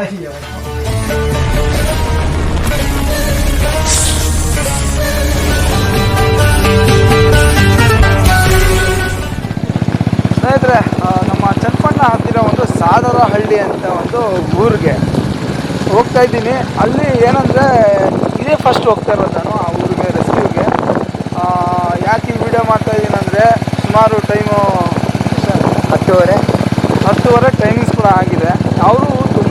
ಅಯ್ಯೋ ಸ್ನೇಹಿತರೆ ನಮ್ಮ ಚನ್ನಪಣ್ಣ ಹತ್ತಿರ ಒಂದು ಸಾದರ ಹಳ್ಳಿ ಅಂತ ಒಂದು ಊರಿಗೆ ಹೋಗ್ತಾ ಇದ್ದೀನಿ. ಅಲ್ಲಿ ಏನಂದರೆ, ಇದೇ ಫಸ್ಟ್ ಹೋಗ್ತಾ ಇರೋದು ನಾನು ಆ ಊರಿಗೆ ರೆಸ್ಕ್ಯೂಗೆ ಯಾಕೆ ಈ ವಿಡಿಯೋ ಮಾಡ್ತಾ ಇದ್ದೀನಿ ಸುಮಾರು ಟೈಮು ಹತ್ತುವರೆ ಹತ್ತುವರೆ ಟೈಮಿಂಗ್ಸ್ ಕೂಡ ಆಗಿದೆ. ಅವರು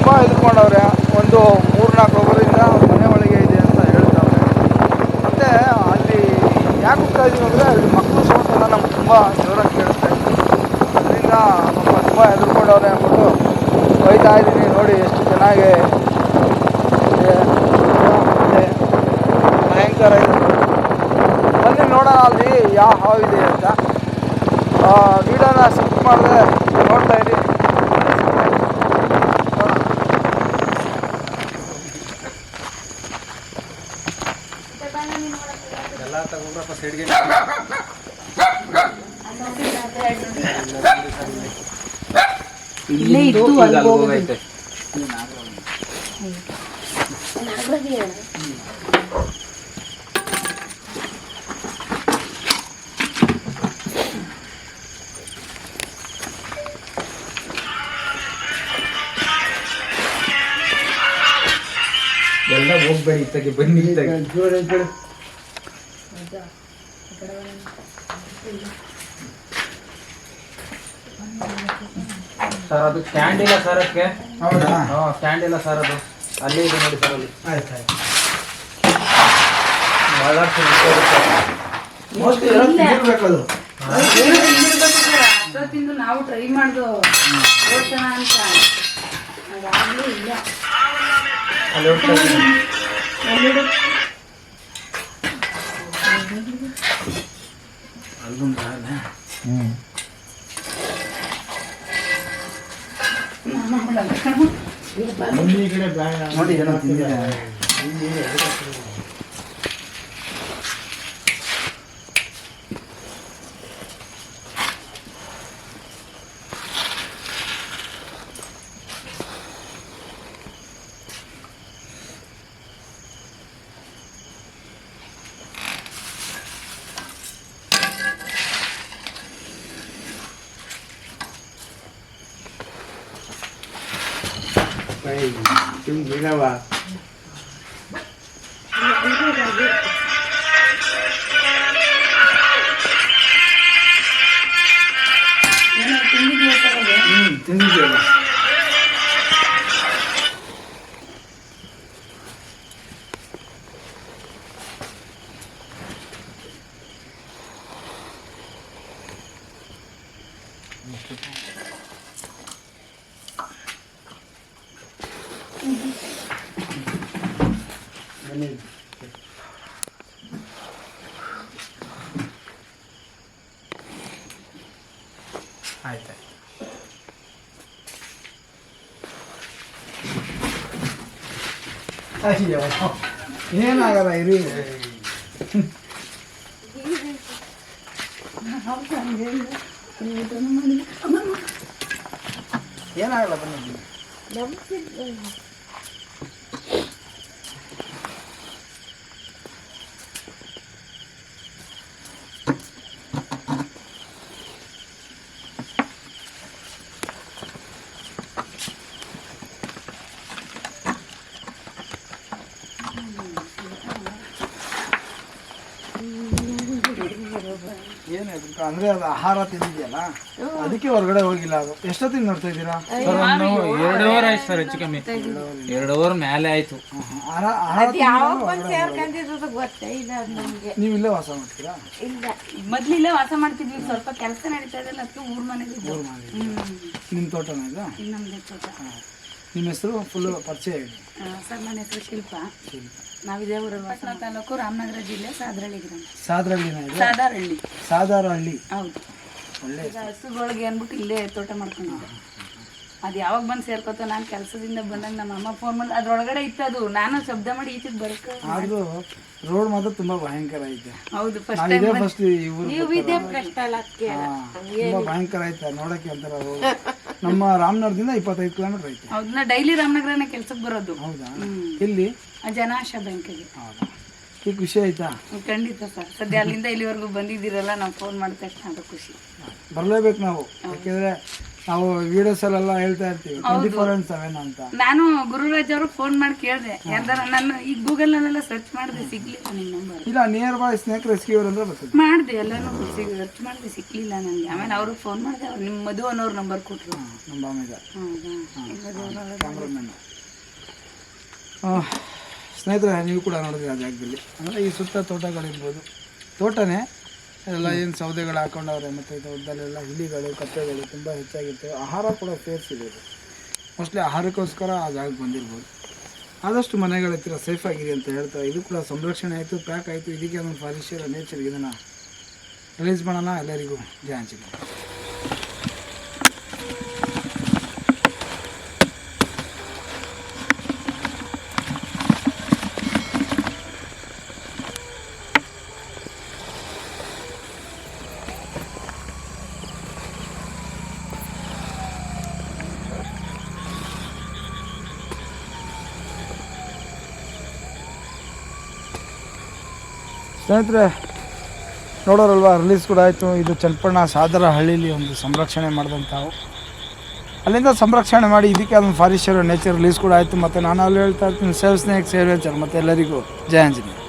ತುಂಬ ಇದ್ಕೊಂಡವ್ರೆ ಒಂದು ಮೂರ್ನಾಲ್ಕು ಒಬ್ಬರಿಂದ ಮನೆ ಒಳಗೆ ಇದೆ ಅಂತ ಹೇಳ್ತಾವ್ರೆ ಮತ್ತು ಅಲ್ಲಿ ಯಾಕೆ ಹೋಗ್ತಾ ಇದೀವಿ ಅಂದರೆ ಅಲ್ಲಿ ಮಕ್ಕಳು ಸೌಂಡ್ ಎಲ್ಲ ನಮ್ಗೆ ತುಂಬ ಜೋರಾಗಿ ಕೇಳುತ್ತೆ ಅದರಿಂದ ಪಾಪ ತುಂಬ ಹೆದರ್ಕೊಂಡವ್ರೆ ಅಂದ್ಬಿಟ್ಟು ಹೋಯ್ತಾ ಇದ್ದೀನಿ. ನೋಡಿ ಎಷ್ಟು ಚೆನ್ನಾಗಿ ಭಯಂಕರ ಇದೆ. ಬನ್ನಿ ನೋಡೋಣ ಅಲ್ಲಿ ಯಾವ ಹಾವಿದೆ ಅಂತ. ವೀಡಿಯೋನ ಸ್ಕಿಪ್ ಮಾಡಿದ್ರೆ ನೋಡ್ತಾ ಇರಿ ನೋಡೋಣ. ಎಲ್ಲ ತಗೊಂಡ್ರಪ್ಪ ಸೈಡ್ಗೆ ಇಲ್ಲೇ ಇದ್ದು ಅಲ್ಲಿ ಹೋಗೋದು. ಎಲ್ಲ ಹೋಗ್ಬೇಡಿ ಇತ್ತಗೆ ಬನ್ನಿ ಇತ್ತಗೆ ಸರ್ ಅದು ಸ್ಟ್ಯಾಂಡ್ ಇಲ್ಲ ಸರ್ ಅದಕ್ಕೆ ಹೌದಾ? ಹಾಂ ಸ್ಟ್ಯಾಂಡ್ ಇಲ್ಲ ಸರ್ ಅದು. ಅಲ್ಲೇ ಇದೆ ನೋಡಿ ಸರ್ ಅಲ್ಲಿ. ಆಯ್ತು ಆಯ್ತು. ಮೋಸ್ಟ್ಲಿ ಅದು. ತಿಂದಿರ್ಬೇಕದು ಅಷ್ಟೊತ್ತಿಂದ ನಾವು ಟ್ರೈ ಮಾಡ್ದು ಓಡ್ಸೋಣ ಅಂತ. ಅದಾಗ್ಲೂ ಇಲ್ಲ. ಅಲ್ಲಿ ಹೋಗ್ತಾ ಇದೆ. ಎಲ್ಲಿಡು? ನಾನು ಮಾಡಲ್ಲ ಕಣೋ. ನೋಡಿ ಏನೋ ತಿಂದಿದೆ ಏನೋ ಆಯ್ತು ಅಯ್ಯೋ ಏನಾಗಲ್ಲ ಇರಿ ಹೌದಾ? ಹಂಗೇನು? ಇದನ್ನು ಮಾಡಿ. ಅಮ್ಮ, ಅಮ್ಮ. ಏನಾಗಲ್ಲ ಬನ್ನಿ ಏನು ಹೇಳ್ಬೇಕು ಅಂದ್ರೆ ಅದು ಆಹಾರ ತಿಂದಿದೆಯಲ್ಲ? ಅದಕ್ಕೆ ಹೊರಗಡೆ ಹೋಗಿಲ್ಲ ಅದು. ಎಷ್ಟೊತ್ತಿಗೆ ನೋಡ್ತಾ ಇದ್ದೀರಾ? ಸರ್ ಒಂದು ಎರಡು ಅವರ್ ಆಯ್ತು ಸರ್ ಹೆಚ್ಚು ಕಮ್ಮಿ. ಎರಡು ಅವರ್ ಮೇಲೆ ಆಯ್ತು. ಆಹಾರ ಆಹಾರ ಯಾವಾಗ ಬಂದು ಸೇರ್ಕೊಂಡಿರೋದು ಗೊತ್ತೇ ಇಲ್ಲ ಅದು ನಮ್ಗೆ. ನೀವು ಇಲ್ಲೇ ವಾಸ ಮಾಡ್ತೀರಾ? ಇಲ್ಲ. ಮೊದ್ಲಿಲ್ಲೇ ವಾಸ ಮಾಡ್ತಿದ್ವಿ. ಸ್ವಲ್ಪ ಕೆಲಸ ನಡೀತಾ ಇದೆಲ್ಲ ಅದಕ್ಕೆ ಊರ್ ಮನೆಗೆ ಊರ್ ಮಾಡಿ ನಿಮ್ಮ ತೋಟನ ಇದು? ನಮ್ದೇ ತೋಟ. ನಿಮ್ಮ ಹೆಸರು? ಫುಲ್ ಪರಿಚಯ ಹೇಳಿ. ಸರ್ ನನ್ನ ಹೆಸರು ಶಿಲ್ಪ. ನಾವಿದೇ ಊರಲ್ಲಿ ತಾಲೂಕು ರಾಮನಗರ ಜಿಲ್ಲೆ ಸಾದ್ರಳ್ಳಿ ಗ್ರಾಮ. ಸಾದ್ರಳ್ಳಿನ ಇದು? ಸಾದಾರಹಳ್ಳಿ. ಸಾಧಾರಹಳ್ಳಿ ಹೌದು. ಒಳ್ಳೆ ಈಗ ಹಸುಗಳಿಗೆ ಅಂದ್ಬಿಟ್ಟು ಇಲ್ಲೇ ತೋಟ ಮಾಡ್ಕೊಂಡಿದ್ದೆ. ಅದು ಯಾವಾಗ ಬಂದು ಸೇರ್ಕೋತ ನಾನು ಕೆಲಸದಿಂದ ಬಂದಾಗ ನಮ್ಮ ಅಮ್ಮ ಫೋನ್ ಮಾಡಿ ಅದ್ರೊಳಗಡೆ ಇತ್ತು ಅದು ನಾನು ಶಬ್ದ ಮಾಡಿ ಈಚೆಗೆ ಬರಕ್ಕೆ ಆದ್ರೂ ರೋಡ್ ಮಾತ್ರ ತುಂಬಾ ಭಯಂಕರ ಐತೆ. ಹೌದು ಫಸ್ಟ್ ಟೈಮ್ ಫಸ್ಟ್ ಇವರು ನೀವು ಇದೇ ಕಷ್ಟ ಅಲ್ಲ ಅದಕ್ಕೆ ತುಂಬಾ ಭಯಂಕರ ಐತೆ ನೋಡಕ್ಕೆ ಒಂಥರ ರೋಡ್ ನಮ್ಮ ರಾಮನಗರದಿಂದ ಇಪ್ಪತ್ತೈದು ಕಿಲೋಮೀಟರ್ ಐತೆ. ಅದನ್ನ ಡೈಲಿ ರಾಮನಗರನೇ ಕೆಲ್ಸಕ್ಕೆ ಬರೋದು. ಹೌದಾ? ಇಲ್ಲಿ ಎಲ್ಲಿ? ಆ ಜನಾಶ ಬ್ಯಾಂಕಿಗೆ ಹೌದಾ? ಈ ಖುಷಿ ಆಯ್ತಾ? ಖಂಡಿತ ಸರ್. ಸದ್ಯ ಅಲ್ಲಿಂದ ಇಲ್ಲಿವರೆಗೂ ಬಂದಿದ್ದೀರಲ್ಲ ನಾವು ಫೋನ್ ಮಾಡಿದ ತಕ್ಷಣ ಅದು ಖುಷಿ. ಬರಲೇಬೇಕು ನಾವು. ಯಾಕೆಂದ್ರೆ ನಾವು ವಿಡಿಯೋಸಲ್ಲೆಲ್ಲ ಹೇಳ್ತಾ ಇರ್ತೀವಿ. ಟ್ವೆಂಟಿ ಫೋರ್ ಇಂಟ್ ಸೆವೆನ್ ಅಂತ. ನಾನು ಗುರುರಾಜ್ ಅವರು ಫೋನ್ ಮಾಡಿ ಕೇಳಿದೆ. ಯಾರ್ದಾರ ನಾನು ಈ ಗೂಗಲ್ನಲ್ಲೆಲ್ಲ ಸರ್ಚ್ ಮಾಡಿದೆ ಸಿಗ್ಲಿಲ್ಲ ನಿಮ್ಮ ನಂಬರ್ ಇಲ್ಲ ನಿಯರ್ ಬೈ ಸ್ನೇಕ್ ರೆಸ್ಕ್ಯೂರ್ ಅಂದ್ರೆ ಬರ್ತದೆ. ಮಾಡಿದೆ ಎಲ್ಲಾನು ಸರ್ಚ್ ಮಾಡಿದೆ ಸಿಗ್ಲಿಲ್ಲ ನನಗೆ ಆಮೇಲೆ ಅವರು ಫೋನ್ ಮಾಡಿದೆ ಅವ್ರು ನಿಮ್ಮ ಮಧು ಅನ್ನೋರ್ ನಂಬರ್ ಕೊಟ್ಟರು ನಮ್ಮ ಬಾಮಿದ ಕ್ಯಾಮ್ರಾಮನ್ ಸ್ನೇಹಿತರೆ ನೀವು ಕೂಡ ನೋಡಿದ್ರಿ ಆ ಜಾಗದಲ್ಲಿ. ಅಂದರೆ ಈ ಸುತ್ತ ತೋಟಗಳಿರ್ಬೋದು. ತೋಟನೇ ಎಲ್ಲ ಏನು ಸೌದೆಗಳು ಹಾಕೊಂಡವ್ರೆ ಮತ್ತು ತೋಟದಲ್ಲೆಲ್ಲ ಹಿಲಿಗಳು ಕಪ್ಪೆಗಳು ತುಂಬ ಹೆಚ್ಚಾಗಿತ್ತು ಆಹಾರ ಕೂಡ ಇದು ಮೋಸ್ಟ್ಲಿ ಆಹಾರಕ್ಕೋಸ್ಕರ ಆ ಜಾಗಕ್ಕೆ ಬಂದಿರ್ಬೋದು. ಆದಷ್ಟು ಮನೆಗಳ ಹತ್ತಿರ ಸೇಫ್ ಆಗಿರಿ ಅಂತ ಹೇಳ್ತಾರೆ ಇದು ಕೂಡ ಸಂರಕ್ಷಣೆ ಆಯಿತು ಪ್ಯಾಕ್ ಆಯಿತು. ಇದಕ್ಕೆ ಒಂದು ಫಾರಿಶಿಯರ್ ನೇಚರ್ ಇದನ್ನು ರಿಲೀಸ್ ಮಾಡೋಣ. ಎಲ್ಲರಿಗೂ ಜಯ ಸ್ನೇಹಿತರೆ, ನೋಡೋರಲ್ವ ರಿಲೀಸ್ ಕೂಡ ಆಯಿತು. ಇದು ಚನ್ನಪಣ್ಣ ಸಾದರ ಹಳ್ಳಿಲಿ ಒಂದು ಸಂರಕ್ಷಣೆ ಮಾಡಿದಂಥವು. ಅಲ್ಲಿಂದ ಸಂರಕ್ಷಣೆ ಮಾಡಿ ಇದಕ್ಕೆ ಅದೊಂದು ಫಾರಿಶರ್ ನೇಚರ್ ರಿಲೀಸ್ ಕೂಡ ಆಯಿತು. ಮತ್ತು ನಾನು ಅಲ್ಲಿ ಹೇಳ್ತಾ ಇರ್ತೀನಿ, ಸೇವ್ ಸ್ನೇಹಿತ, ಸೇವ್ ನೇಚರ್ ಮತ್ತು ಎಲ್ಲರಿಗೂ ಜಯ ಆಂಜನೇಯ.